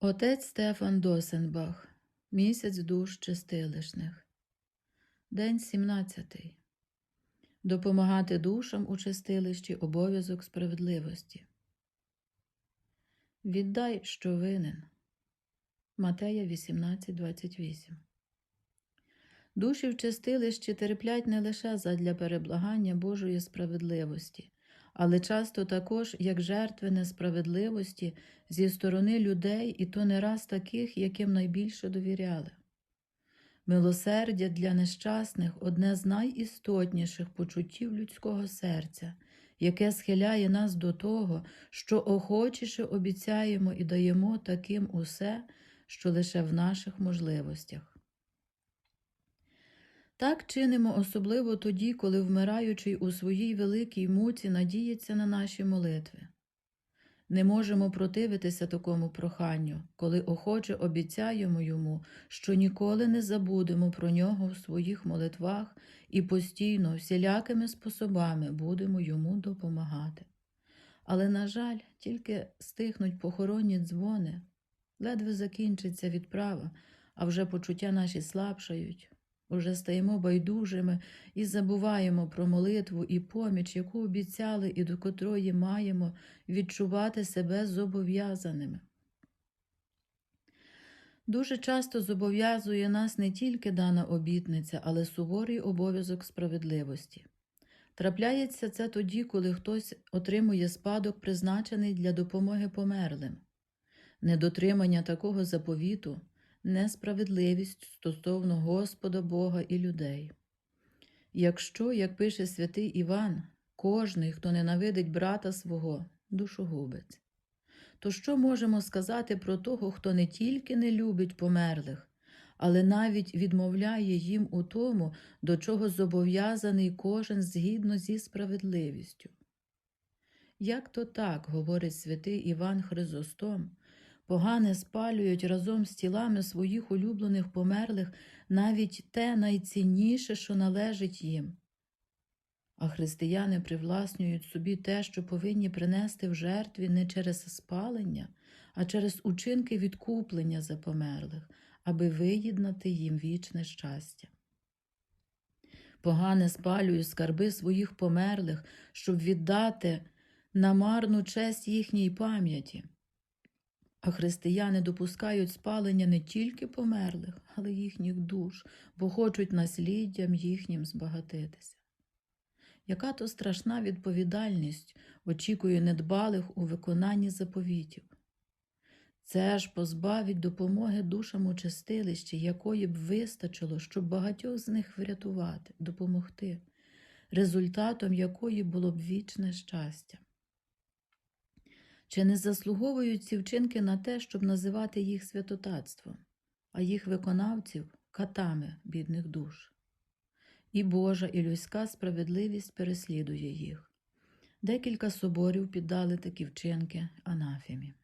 Отець Стефан Досенбах. Місяць душ чистилишних. День 17. Допомагати душам у чистилищі обов'язок справедливості. Віддай, що винен. Матея 18.28 Душі в чистилищі терплять не лише задля переблагання Божої справедливості, але часто також як жертви несправедливості зі сторони людей, і то не раз таких, яким найбільше довіряли. Милосердя для нещасних одне з найістотніших почуттів людського серця, яке схиляє нас до того, що охочіше обіцяємо і даємо таким усе, що лише в наших можливостях. Так чинимо особливо тоді, коли вмираючий у своїй великій муці надіється на наші молитви. Не можемо противитися такому проханню, коли охоче обіцяємо йому, що ніколи не забудемо про нього в своїх молитвах і постійно всілякими способами будемо йому допомагати. Але, на жаль, тільки стихнуть похоронні дзвони, ледве закінчиться відправа, а вже почуття наші слабшають, уже стаємо байдужими і забуваємо про молитву і поміч, яку обіцяли і до котрої маємо відчувати себе зобов'язаними. Дуже часто зобов'язує нас не тільки дана обітниця, але суворий обов'язок справедливості. Трапляється це тоді, коли хтось отримує спадок, призначений для допомоги померлим. Недотримання такого заповіту несправедливість стосовно Господа Бога і людей. Якщо, як пише святий Іван, кожний, хто ненавидить брата свого, душогубець, то що можемо сказати про того, хто не тільки не любить померлих, але навіть відмовляє їм у тому, до чого зобов'язаний кожен згідно зі справедливістю? Як то так, говорить святий Іван Хризостом, Погане спалюють разом з тілами своїх улюблених померлих навіть те найцінніше, що належить їм. А християни привласнюють собі те, що повинні принести в жертві не через спалення, а через учинки відкуплення за померлих, аби виєднати їм вічне щастя. Погане спалюють скарби своїх померлих, щоб віддати на марну честь їхній пам'яті. А християни допускають спалення не тільки померлих, але їхніх душ, бо хочуть насліддям їхнім збагатитися. Яка то страшна відповідальність очікує недбалих у виконанні заповітів? Це ж позбавить допомоги душам у чистилищі, якої б вистачило, щоб багатьох з них врятувати, допомогти, результатом якої було б вічне щастя. Чи не заслуговують ці вчинки на те, щоб називати їх святотатством, а їх виконавців катами бідних душ? І Божа, і людська справедливість переслідує їх. Декілька соборів піддали такі вчинки анафемі.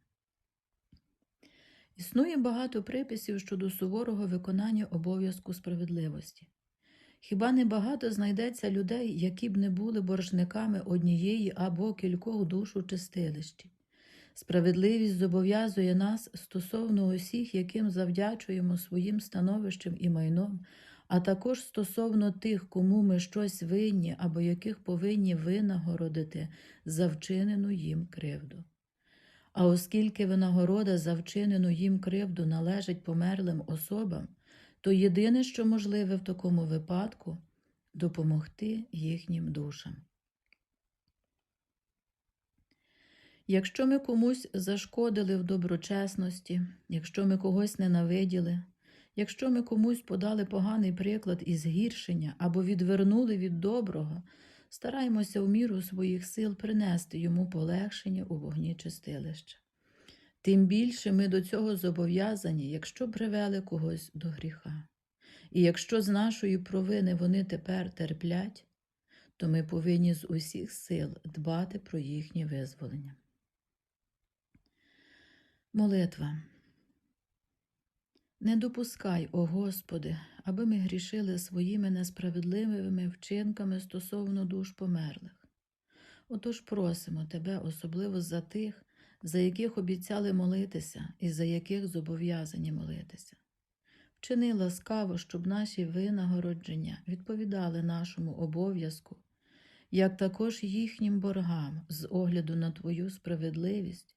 Існує багато приписів щодо суворого виконання обов'язку справедливості. Хіба не багато знайдеться людей, які б не були боржниками однієї або кількох душ у чистилищі? Справедливість зобов'язує нас стосовно усіх, яким завдячуємо своїм становищем і майном, а також стосовно тих, кому ми щось винні або яких повинні винагородити за вчинену їм кривду. А оскільки винагорода за вчинену їм кривду належить померлим особам, то єдине, що можливе в такому випадку допомогти їхнім душам. Якщо ми комусь зашкодили в доброчесності, якщо ми когось ненавиділи, якщо ми комусь подали поганий приклад і згіршення або відвернули від доброго, стараймося в міру своїх сил принести йому полегшення у вогні чистилища. Тим більше ми до цього зобов'язані, якщо привели когось до гріха. І якщо з нашої провини вони тепер терплять, то ми повинні з усіх сил дбати про їхнє визволення. Молитва. Не допускай, о Господи, аби ми грішили своїми несправедливими вчинками стосовно душ померлих. Отож просимо Тебе, особливо за тих, за яких обіцяли молитися і за яких зобов'язані молитися. Вчини ласкаво, щоб наші винагородження відповідали нашому обов'язку, як також їхнім боргам з огляду на Твою справедливість,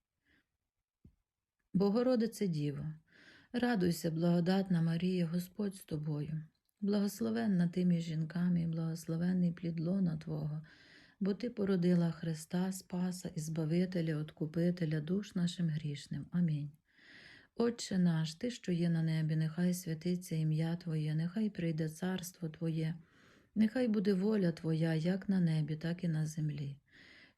Богородице Діво, радуйся, благодатна Марія, Господь з тобою. Благословенна ти між жінками, і благословенний плід лона Твого, бо Ти породила Христа, Спаса і Збавителя, Откупителя душ нашим грішним. Амінь. Отче наш, Ти, що є на небі, нехай святиться ім'я Твоє, нехай прийде царство Твоє, нехай буде воля Твоя, як на небі, так і на землі.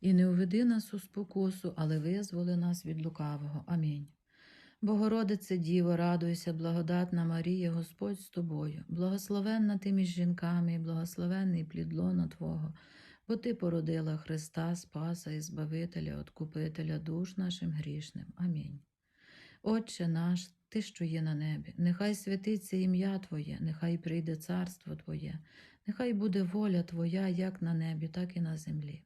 І не уведи нас у спокусу, але визволи нас від лукавого. Амінь. Богородице Діво, радуйся, благодатна Марія, Господь з тобою, благословенна ти між жінками, і благословенний плід лона Твого, бо Ти породила Христа, Спаса і Збавителя, Откупителя душ нашим грішним. Амінь. Отче наш, Ти, що є на небі, нехай святиться ім'я Твоє, нехай прийде царство Твоє, нехай буде воля Твоя, як на небі, так і на землі.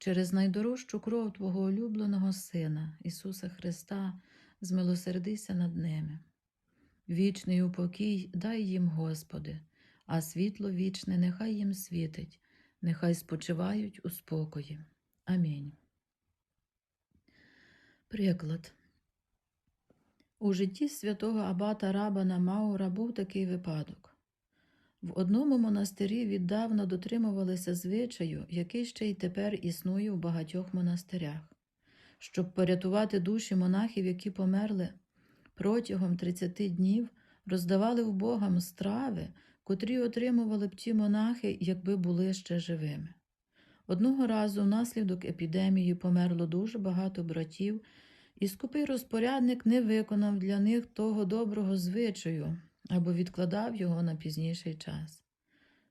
через найдорожчу кров Твого улюбленого Сина, Ісуса Христа, змилосердися над ними. Вічний упокій дай їм, Господи, а світло вічне нехай їм світить, нехай спочивають у спокої. Амінь. Приклад. У житті святого абата Рабана Маура був такий випадок. В одному монастирі віддавна дотримувалися звичаю, який ще й тепер існує в багатьох монастирях. Щоб порятувати душі монахів, які померли, протягом 30 днів роздавали вбогам страви, котрі отримували б ті монахи, якби були ще живими. Одного разу внаслідок епідемії померло дуже багато братів, і скупий розпорядник не виконав для них того доброго звичаю або відкладав його на пізніший час.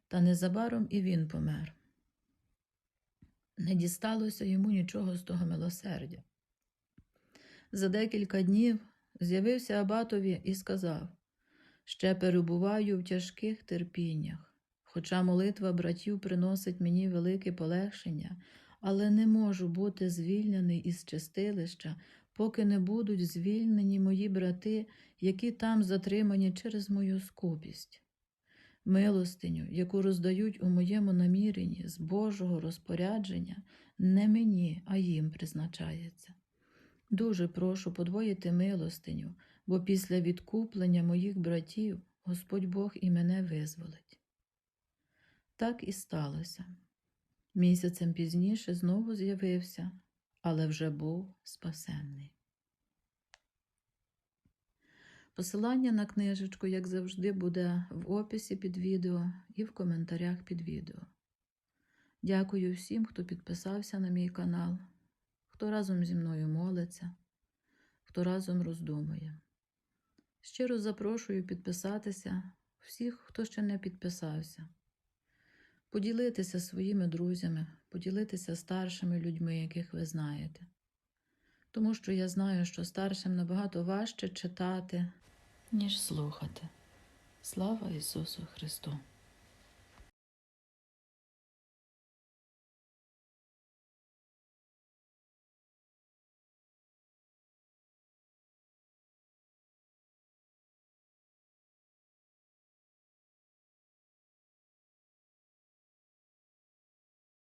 Та незабаром і він помер. Не дісталося йому нічого з того милосердя. За декілька днів з'явився Абатові і сказав ще перебуваю в тяжких терпіннях, хоча молитва братів приносить мені велике полегшення, але не можу бути звільнений із чистилища, поки не будуть звільнені мої брати, які там затримані через мою скупість. Милостиню, яку роздають у моєму наміренні з Божого розпорядження, не мені, а їм призначається. Дуже прошу подвоїти милостиню, бо після відкуплення моїх братів Господь Бог і мене визволить. Так і сталося. Місяцем пізніше знову з'явився, але вже був спасенний. Посилання на книжечку, як завжди, буде в описі під відео і в коментарях під відео. Дякую всім, хто підписався на мій канал, хто разом зі мною молиться, хто разом роздумує. Щиро запрошую підписатися всіх, хто ще не підписався, поділитися своїми друзями, поділитися старшими людьми, яких ви знаєте. Тому що я знаю, що старшим набагато важче читати, ніж слухати. Слава Ісусу Христу!